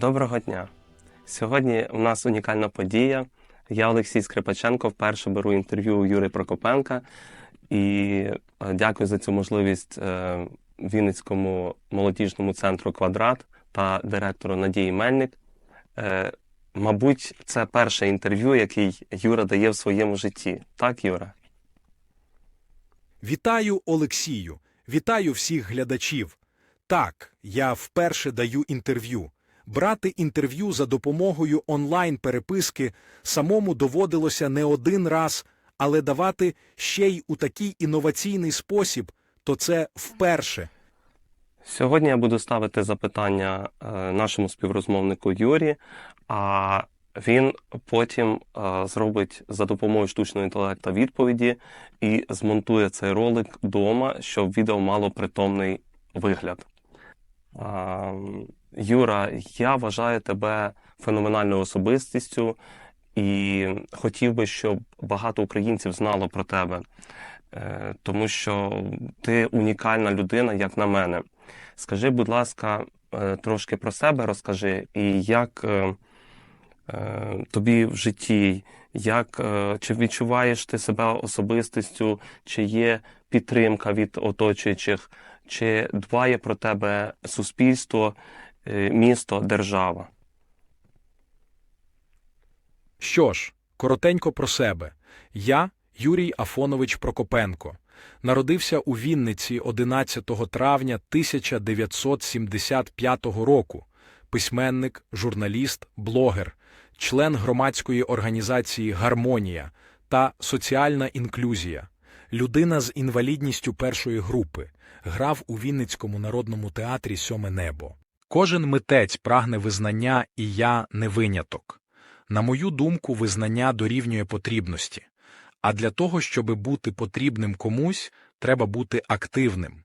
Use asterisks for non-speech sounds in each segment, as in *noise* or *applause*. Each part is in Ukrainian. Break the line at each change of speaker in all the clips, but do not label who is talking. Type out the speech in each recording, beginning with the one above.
Доброго дня! Сьогодні у нас унікальна подія. Я Олексій Скрипаченко вперше беру інтерв'ю у Юри Прокопенка і е, дякую за цю можливість е, Вінницькому молодіжному центру Квадрат та директору Надії Мельник. Е, Мабуть, це перше інтерв'ю, який Юра дає в своєму житті. Так, Юра?
Вітаю, Олексію. Вітаю всіх глядачів. Так, я вперше даю інтерв'ю. Брати інтерв'ю за допомогою онлайн-переписки самому доводилося не один раз, але давати ще й у такий інноваційний спосіб, то це вперше.
Сьогодні я буду ставити запитання е, нашому співрозмовнику Юрі, а він потім е, зробить за допомогою штучного інтелекту відповіді і змонтує цей ролик вдома, щоб відео мало притомний вигляд. Юра, я вважаю тебе феноменальною особистістю і хотів би, щоб багато українців знало про тебе, Е, тому що ти унікальна людина, як на мене. Скажи, будь ласка, е, трошки про себе розкажи, і як е, тобі в житті, як, чи відчуваєш ти себе особистістю, чи є підтримка від оточуючих, чи дбає про тебе суспільство, е, місто, держава?
Що ж, коротенько про себе. Я Юрій Афонович Прокопенко. Народився у Вінниці 11 травня 1975 року. Письменник, журналіст, блогер, член громадської організації Гармонія та Соціальна інклюзія, людина з інвалідністю першої групи, грав у Вінницькому народному театрі Сьоме небо. Кожен митець прагне визнання, і я не виняток. На мою думку, визнання дорівнює потрібності. А для того, щоб бути потрібним комусь, треба бути активним.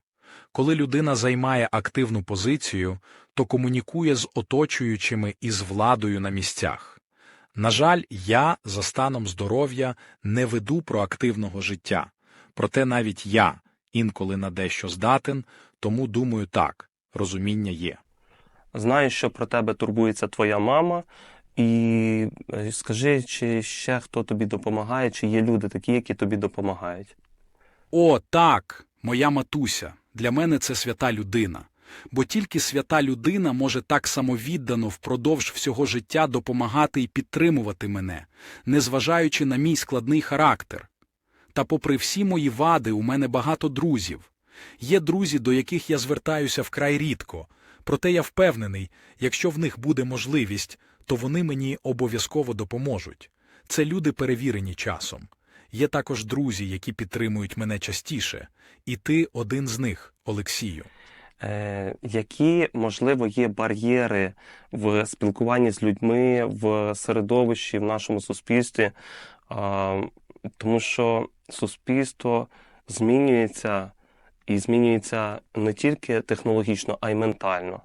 Коли людина займає активну позицію, то комунікує з оточуючими і з владою на місцях. На жаль, я за станом здоров'я не веду проактивного життя. Проте навіть я інколи на дещо здатен, тому думаю так, розуміння є.
Знаю, що про тебе турбується твоя мама, і е, скажи, чи ще хто тобі допомагає, чи є люди такі, які тобі допомагають?
О, так, моя матуся. Для мене це свята людина. Бо тільки свята людина може так самовіддано впродовж всього життя допомагати і підтримувати мене, незважаючи на мій складний характер. Та попри всі мої вади, у мене багато друзів. Є друзі, до яких я звертаюся вкрай рідко, проте я впевнений, якщо в них буде можливість, то вони мені обов'язково допоможуть. Це люди перевірені часом. Є також друзі, які підтримують мене частіше, і ти один з них, Олексію.
Е, які, можливо, є бар'єри в спілкуванні з людьми, в середовищі, в нашому суспільстві? А, тому що суспільство змінюється і змінюється не тільки технологічно, а й ментально.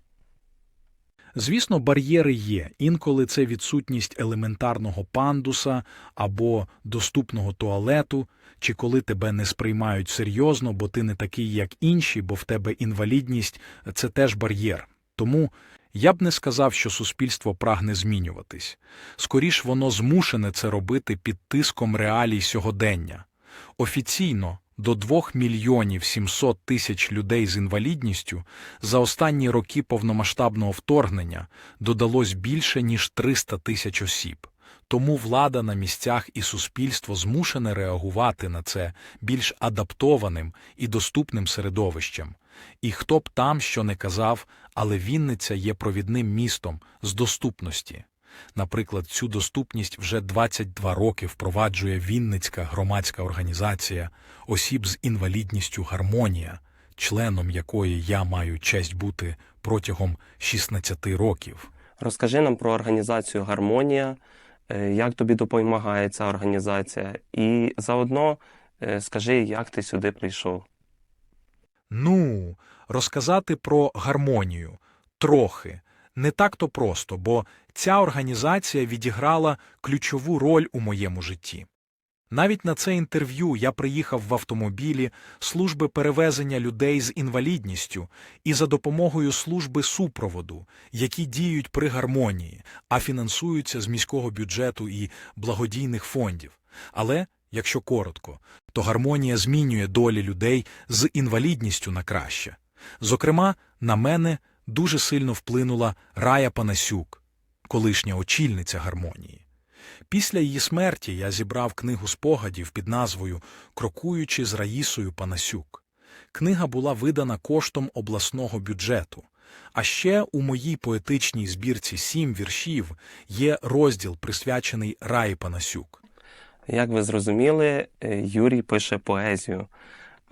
Звісно, бар'єри є. Інколи це відсутність елементарного пандуса або доступного туалету, чи коли тебе не сприймають серйозно, бо ти не такий, як інші, бо в тебе інвалідність це теж бар'єр. Тому я б не сказав, що суспільство прагне змінюватись. Скоріш воно змушене це робити під тиском реалій сьогодення. Офіційно до 2 мільйонів 700 тисяч людей з інвалідністю за останні роки повномасштабного вторгнення додалось більше, ніж 300 тисяч осіб. Тому влада на місцях і суспільство змушене реагувати на це більш адаптованим і доступним середовищем. І хто б там що не казав, але Вінниця є провідним містом з доступності. Наприклад, цю доступність вже 22 роки впроваджує Вінницька громадська організація осіб з інвалідністю Гармонія, членом якої я маю честь бути протягом 16 років.
Розкажи нам про організацію Гармонія, е, як тобі допомагає ця організація, і заодно е, скажи, як ти сюди прийшов.
Ну, розказати про гармонію трохи. Не так то просто, бо ця організація відіграла ключову роль у моєму житті. Навіть на це інтерв'ю я приїхав в автомобілі служби перевезення людей з інвалідністю і за допомогою служби супроводу, які діють при гармонії, а фінансуються з міського бюджету і благодійних фондів. Але, якщо коротко, то гармонія змінює долі людей з інвалідністю на краще. Зокрема, на мене дуже сильно вплинула Рая Панасюк, колишня очільниця гармонії. Після її смерті я зібрав книгу спогадів під назвою Крокуючи з Раїсою Панасюк. Книга була видана коштом обласного бюджету. А ще у моїй поетичній збірці сім віршів є розділ, присвячений Раї Панасюк.
Як ви зрозуміли, Юрій пише поезію.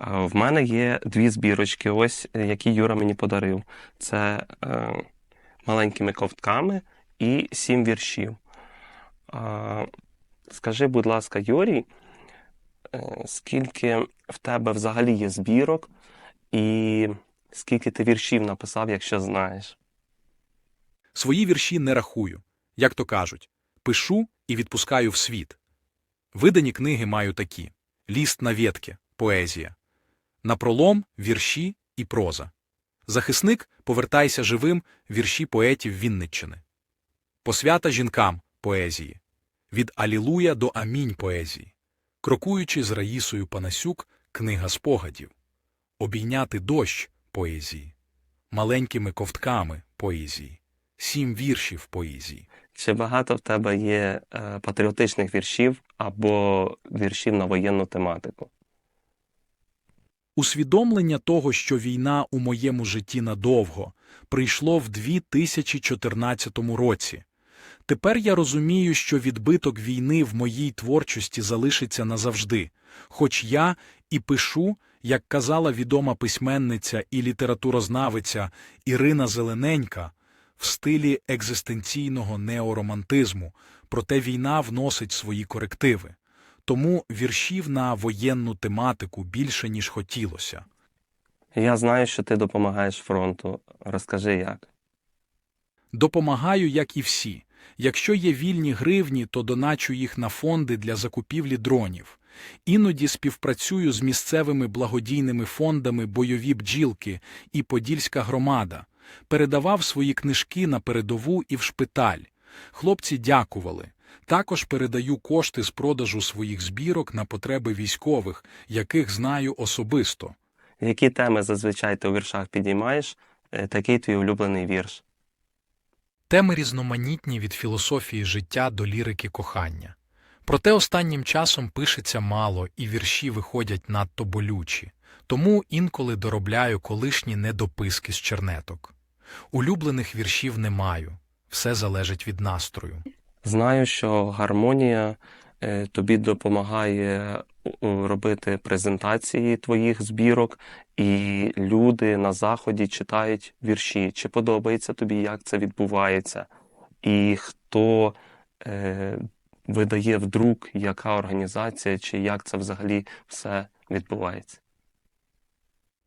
В мене є дві збірочки, ось е, які Юра мені подарив. Це е, маленькими ковтками і сім віршів. А, скажи, будь ласка, Юрій, е, скільки в тебе взагалі є збірок, і скільки ти віршів написав, якщо знаєш?
Свої вірші не рахую, як то кажуть, пишу і відпускаю в світ. Видані книги маю такі: Ліст на ветки – поезія, Напролом – вірші і проза. Захисник Повертайся живим – вірші поетів Вінниччини. Посвята жінкам – поезії. Від Алілуя до Амінь поезії. Крокуючи з Раїсою Панасюк – книга спогадів. Обійняти дощ – поезії. Маленькими ковтками – поезії. Сім віршів поезії.
Чи багато в тебе є е, патріотичних віршів або віршів на воєнну тематику?
Усвідомлення того, що війна у моєму житті надовго, прийшло в 2014 році. Тепер я розумію, що відбиток війни в моїй творчості залишиться назавжди, хоч я і пишу, як казала відома письменниця і літературознавиця Ірина Зелененька, в стилі екзистенційного неоромантизму, проте війна вносить свої корективи. Тому віршів на воєнну тематику більше, ніж хотілося.
Я знаю, що ти допомагаєш фронту. Розкажи як.
Допомагаю, як і всі. Якщо є вільні гривні, то доначу їх на фонди для закупівлі дронів. Іноді співпрацюю з місцевими благодійними фондами «Бойові бджілки» і «Подільська громада». Передавав свої книжки на передову і в шпиталь. Хлопці дякували. Також передаю кошти з продажу своїх збірок на потреби військових, яких знаю особисто.
Які теми зазвичай ти у віршах підіймаєш? Е, Такий твій улюблений вірш.
Теми різноманітні від філософії життя до лірики кохання. Проте останнім часом пишеться мало і вірші виходять надто болючі, тому інколи доробляю колишні недописки з чернеток. Улюблених віршів не маю, все залежить від настрою.
Знаю, що гармонія е, тобі допомагає робити презентації твоїх збірок, і люди на заході читають вірші. Чи подобається тобі, як це відбувається? І хто е, видає в друк, яка організація, чи як це взагалі все відбувається?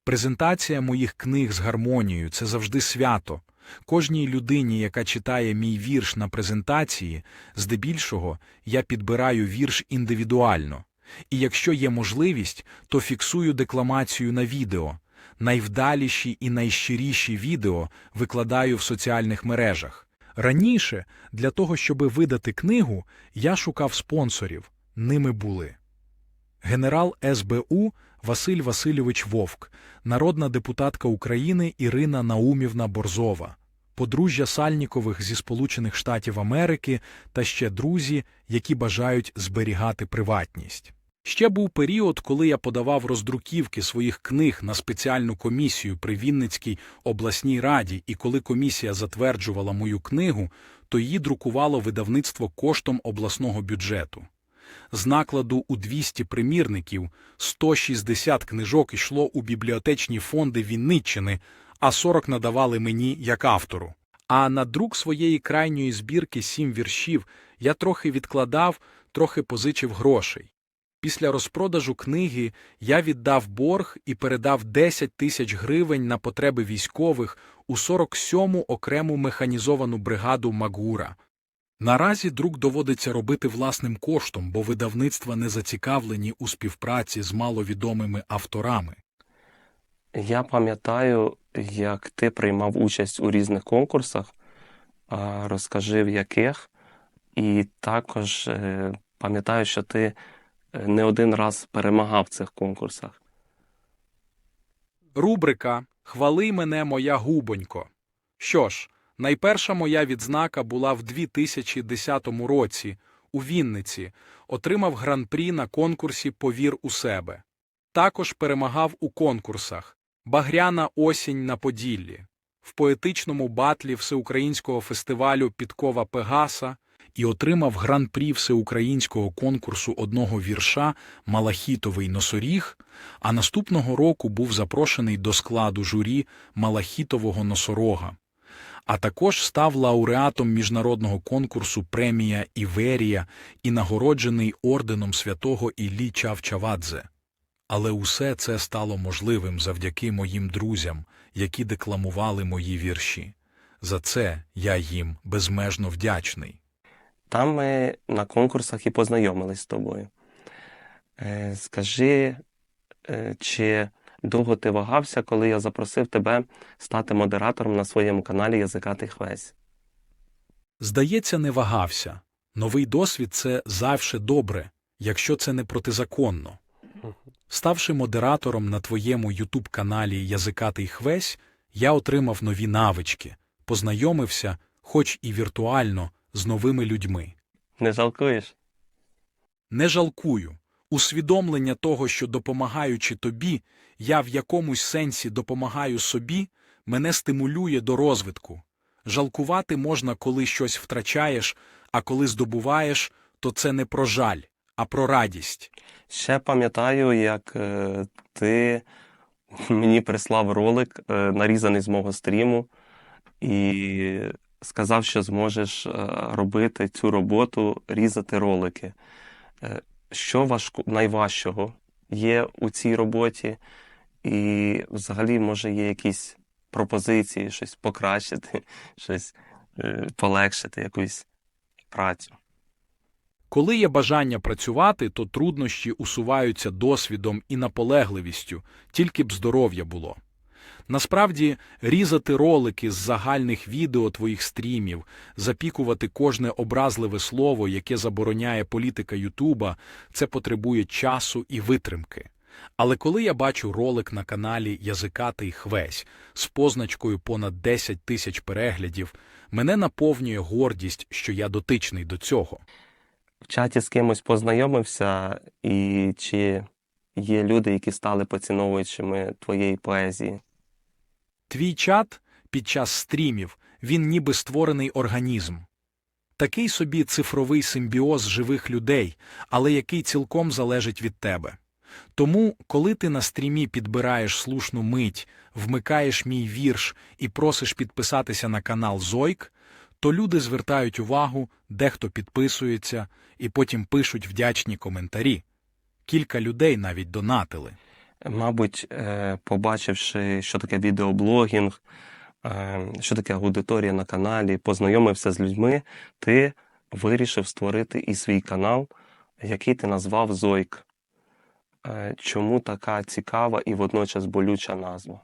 Презентація моїх книг з гармонією це завжди свято. Кожній людині, яка читає мій вірш на презентації, здебільшого я підбираю вірш індивідуально. І якщо є можливість, то фіксую декламацію на відео. Найвдаліші і найщиріші відео викладаю в соціальних мережах. Раніше, для того, щоб видати книгу, я шукав спонсорів. Ними були генерал СБУ Василь Васильович Вовк, народна депутатка України Ірина Наумівна Борзова, подружжя Сальнікових зі Сполучених Штатів Америки та ще друзі, які бажають зберігати приватність. Ще був період, коли я подавав роздруківки своїх книг на спеціальну комісію при Вінницькій обласній раді, і коли комісія затверджувала мою книгу, то її друкувало видавництво коштом обласного бюджету. З накладу у 200 примірників 160 книжок йшло у бібліотечні фонди Вінниччини, а 40 надавали мені як автору. А на друк своєї крайньої збірки сім віршів я трохи відкладав, трохи позичив грошей. Після розпродажу книги я віддав борг і передав 10 тисяч гривень на потреби військових у 47-му окрему механізовану бригаду Магура. Наразі друк доводиться робити власним коштом, бо видавництва не зацікавлені у співпраці з маловідомими авторами.
Я пам'ятаю, як ти приймав участь у різних конкурсах, розкажи в яких, і також е, пам'ятаю, що ти е, не один раз перемагав в цих конкурсах.
Рубрика Хвали мене моя губонько. Що ж, найперша моя відзнака була в 2010 році у Вінниці, отримав гран-прі на конкурсі Повір у себе. Також перемагав у конкурсах Багряна осінь на Поділлі, в поетичному батлі всеукраїнського фестивалю Підкова Пегаса і отримав гран-прі всеукраїнського конкурсу одного вірша Малахітовий носоріг, а наступного року був запрошений до складу журі Малахітового носорога. А також став лауреатом міжнародного конкурсу премія Іверія і нагороджений орденом святого Іллі Чавчавадзе. Але усе це стало можливим завдяки моїм друзям, які декламували мої вірші. За це я їм безмежно вдячний.
Там ми на конкурсах і познайомились з тобою. Е, Скажи, е, чи довго ти вагався, коли я запросив тебе стати модератором на своєму каналі Язикатий Хвесь?
Здається, не вагався. Новий досвід це завше добре, якщо це не протизаконно. Ставши модератором на твоєму ютуб-каналі Язикатий Хвесь, я отримав нові навички, познайомився, хоч і віртуально, з новими людьми.
Не жалкуєш?
Не жалкую. Усвідомлення того, що допомагаючи тобі, я в якомусь сенсі допомагаю собі, мене стимулює до розвитку. Жалкувати можна, коли щось втрачаєш, а коли здобуваєш, то це не про жаль, а про радість.
Ще пам'ятаю, як е, ти мені прислав ролик, е, нарізаний з мого стріму, і сказав, що зможеш е, робити цю роботу, різати ролики. Е, Що важко, найважчого є у цій роботі? І взагалі, може, є якісь пропозиції, щось покращити, *laughs* щось е, полегшити, якусь працю.
Коли є бажання працювати, то труднощі усуваються досвідом і наполегливістю, тільки б здоров'я було. Насправді, різати ролики з загальних відео твоїх стрімів, запікувати кожне образливе слово, яке забороняє політика Ютуба, це потребує часу і витримки. Але коли я бачу ролик на каналі Язикатий Хвесь з позначкою понад 10 тисяч переглядів, мене наповнює гордість, що я дотичний до цього.
в чаті з кимось познайомився, і чи є люди, які стали поціновувачами твоєї поезії?
Твій чат під час стрімів, він ніби створений організм. Такий собі цифровий симбіоз живих людей, але який цілком залежить від тебе. Тому, коли ти на стрімі підбираєш слушну мить, вмикаєш мій вірш і просиш підписатися на канал Зойк, то люди звертають увагу, дехто підписується і потім пишуть вдячні коментарі. Кілька людей навіть донатили.
Мабуть, е, побачивши, що таке відеоблогінг, е, що таке аудиторія на каналі, познайомився з людьми, ти вирішив створити і свій канал, який ти назвав Зойк. Е, Чому така цікава і водночас болюча назва?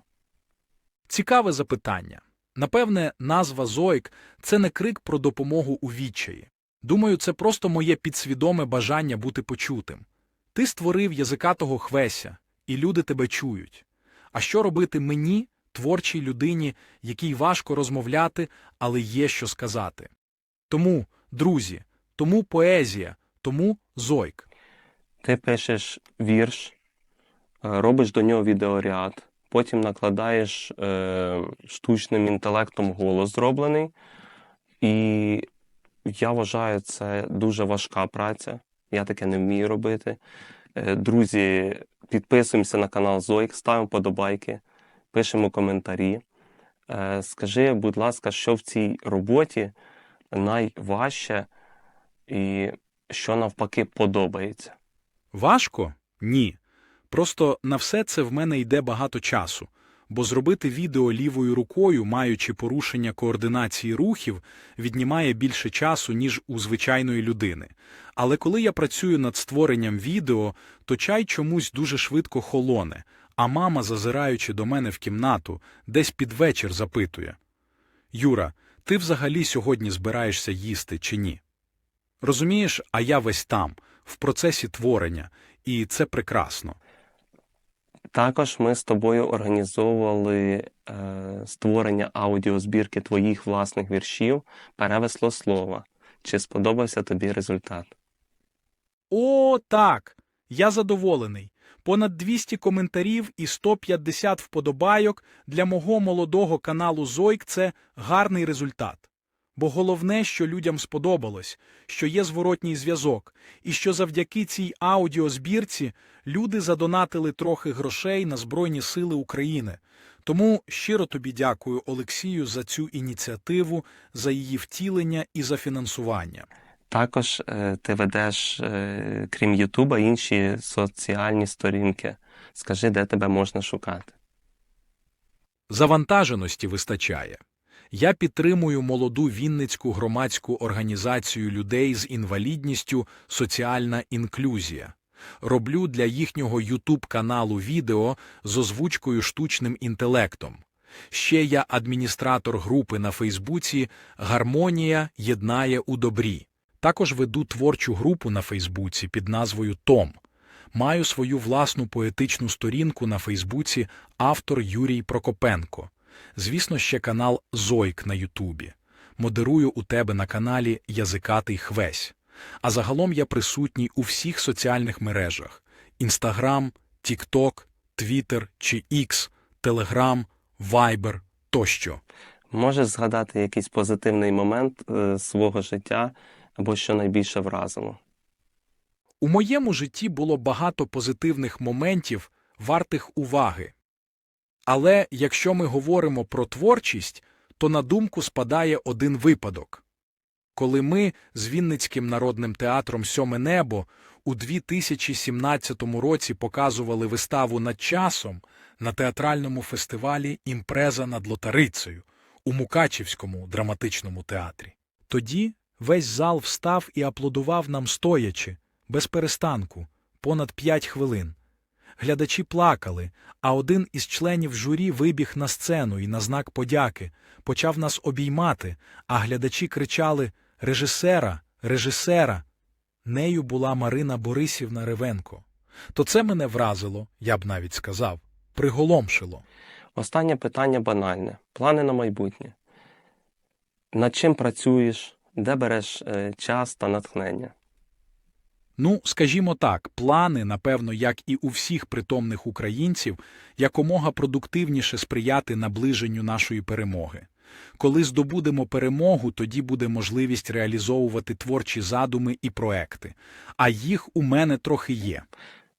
Цікаве запитання. Напевне, назва Зоїк – це не крик про допомогу у відчаї. Думаю, це просто моє підсвідоме бажання бути почутим. Ти створив язикатого хвеся, і люди тебе чують. А що робити мені, творчій людині, якій важко розмовляти, але є що сказати? Тому, друзі, тому поезія, тому Зойк.
Ти пишеш вірш, е, робиш до нього відеоряд, потім накладаєш е, штучним інтелектом голос зроблений. І я вважаю, це дуже важка праця. Я таке не вмію робити. Е, друзі, підписуємося на канал Зоїк, ставимо подобайки, пишемо коментарі. Е, скажи, будь ласка, що в цій роботі найважче і що навпаки подобається?
Важко? Ні. Просто на все це в мене йде багато часу. бо зробити відео лівою рукою, маючи порушення координації рухів, віднімає більше часу, ніж у звичайної людини. Але коли я працюю над створенням відео, то чай чомусь дуже швидко холоне, а мама, зазираючи до мене в кімнату, десь під вечір запитує Юра, ти взагалі сьогодні збираєшся їсти чи ні? Розумієш, а я весь там, в процесі творення, і це прекрасно.
Також ми з тобою організовували е, створення аудіозбірки твоїх власних віршів Перевесло слова. Чи сподобався тобі результат?
О, так! Я задоволений. Понад 200 коментарів і 150 вподобайок для мого молодого каналу Зойк – це гарний результат. Бо головне, що людям сподобалось, що є зворотній зв'язок, і що завдяки цій аудіозбірці люди задонатили трохи грошей на Збройні Сили України. Тому щиро тобі дякую, Олексію, за цю ініціативу, за її втілення і за фінансування.
Також е, ти ведеш, е, крім Ютуба, інші соціальні сторінки. Скажи, де тебе можна шукати?
Завантаженості вистачає. Я підтримую молоду Вінницьку громадську організацію людей з інвалідністю «Соціальна інклюзія». Роблю для їхнього ютуб-каналу відео з озвучкою штучним інтелектом. Ще я адміністратор групи на Фейсбуці «Гармонія єднає у добрі». Також веду творчу групу на Фейсбуці під назвою «Том». Маю свою власну поетичну сторінку на Фейсбуці автор Юрій Прокопенко. Звісно, ще канал Зойк на Ютубі. Модерую у тебе на каналі Язикатий Хвесь. А загалом я присутній у всіх соціальних мережах: Інстаграм, Тікток, Твіттер чи Ікс, Телеграм, Вайбер тощо.
Можеш згадати якийсь позитивний момент е, свого життя або що найбільше вразило?
У моєму житті було багато позитивних моментів, вартих уваги. Але якщо ми говоримо про творчість, то на думку спадає один випадок. Коли ми з Вінницьким народним театром «Сьоме небо» у 2017 році показували виставу «Над часом» на театральному фестивалі «Імпреза над Лотарицею» у Мукачівському драматичному театрі. Тоді весь зал встав і аплодував нам стоячи, без перестанку, понад п'ять хвилин. Глядачі плакали, а один із членів журі вибіг на сцену і на знак подяки почав нас обіймати, а глядачі кричали «Режисера! Режисера!». Нею була Марина Борисівна Ревенко. То це мене вразило, я б навіть сказав, приголомшило.
Останнє питання банальне. Плани на майбутнє. Над чим працюєш? Де береш е, час та натхнення?
Ну, скажімо так, плани, напевно, як і у всіх притомних українців, якомога продуктивніше сприяти наближенню нашої перемоги. Коли здобудемо перемогу, тоді буде можливість реалізовувати творчі задуми і проекти. А їх у мене трохи є.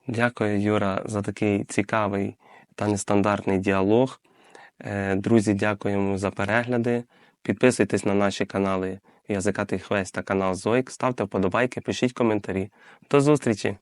Дякую, Юра, за такий цікавий та нестандартний діалог. Е, Друзі, дякуємо за перегляди. Підписуйтесь на наші канали Язикатий хвест та канал Зоїк. Ставте вподобайки, пишіть коментарі. До зустрічі!